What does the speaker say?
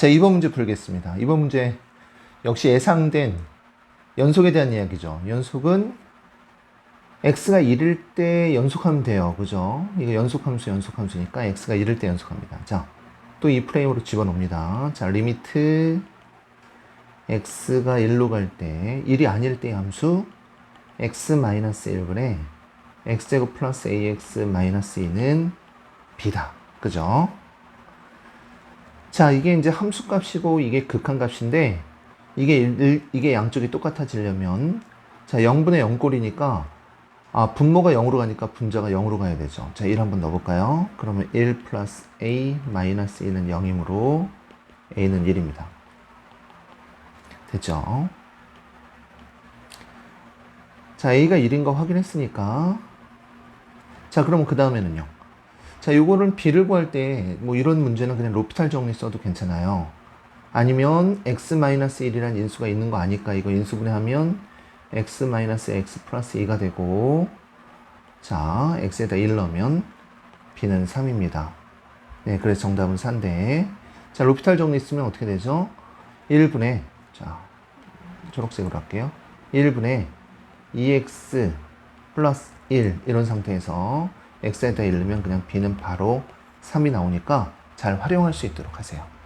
자, 2번 문제 풀겠습니다. 2번 문제 역시 예상된 연속에 대한 이야기죠. 연속은 x가 1일 때 연속하면 돼요. 그죠? 이거 연속함수, 연속함수니까 x가 1일 때 연속합니다. 자, 또 이 프레임으로 집어넣습니다. 자, 리미트 x가 1로 갈 때, 1이 아닐 때의 함수 x-1분의 x제곱 플러스 ax-2는 b다. 그죠? 자, 이게 이제 함수값이고 이게 극한값인데 이게 일, 이게 양쪽이 똑같아지려면 자, 0분의 0꼴이니까 아, 분모가 0으로 가니까 분자가 0으로 가야 되죠. 자, 1 한번 넣어 볼까요? 그러면 1 플러스 a 마이너스 2는 0이므로 a는 1입니다. 됐죠? 자, a가 1인 거 확인했으니까 자, 그러면 그 다음에는요. 자, 요거는 b를 구할 때 뭐 이런 문제는 그냥 로피탈 정리 써도 괜찮아요. 아니면 x-1이라는 인수가 있는 거 아니까 이거 인수분해하면 x-x 플러스 2가 되고 자, x에다 1 넣으면 b는 3입니다. 네, 그래서 정답은 4인데 자, 로피탈 정리 쓰면 어떻게 되죠? 1분의 자, 초록색으로 할게요. 1분의 2x 플러스 1 이런 상태에서 x에다 1 넣으면 그냥 b는 바로 3이 나오니까 잘 활용할 수 있도록 하세요.